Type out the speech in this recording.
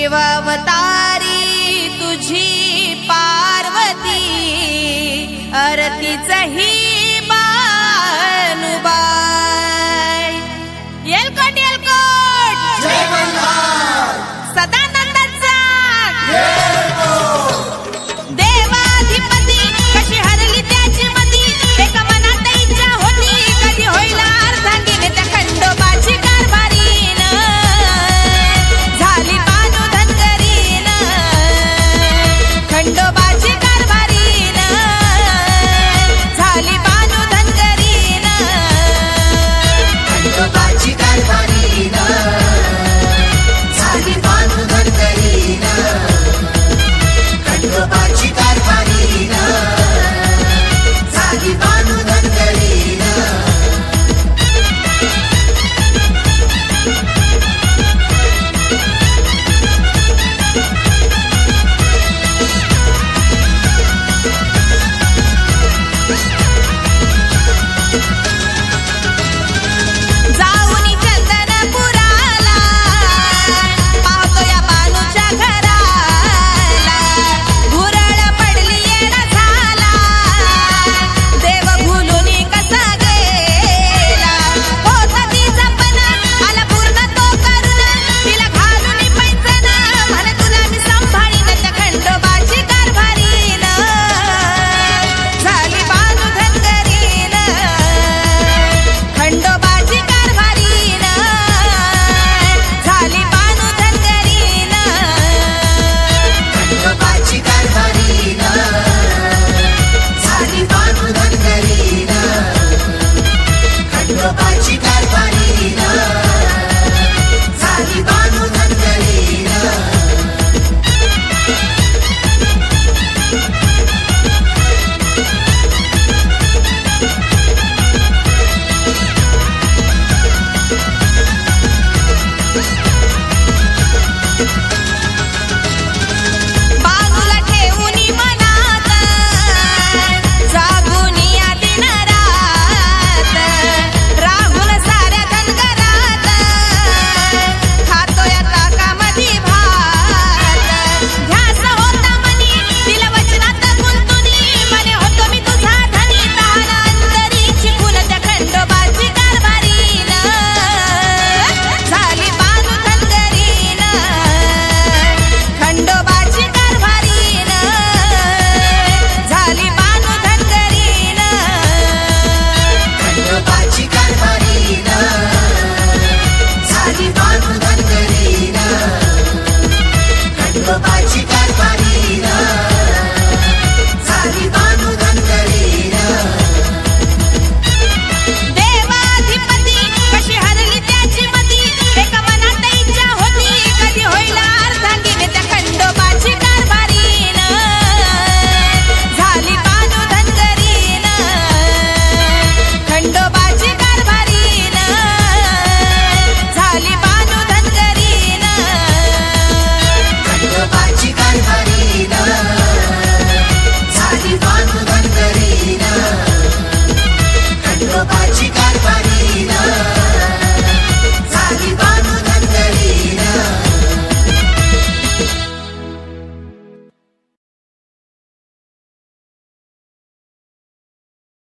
शिवावतारी तुझी पार्वती अरतीच ही बानुबा तुपाची कारभारी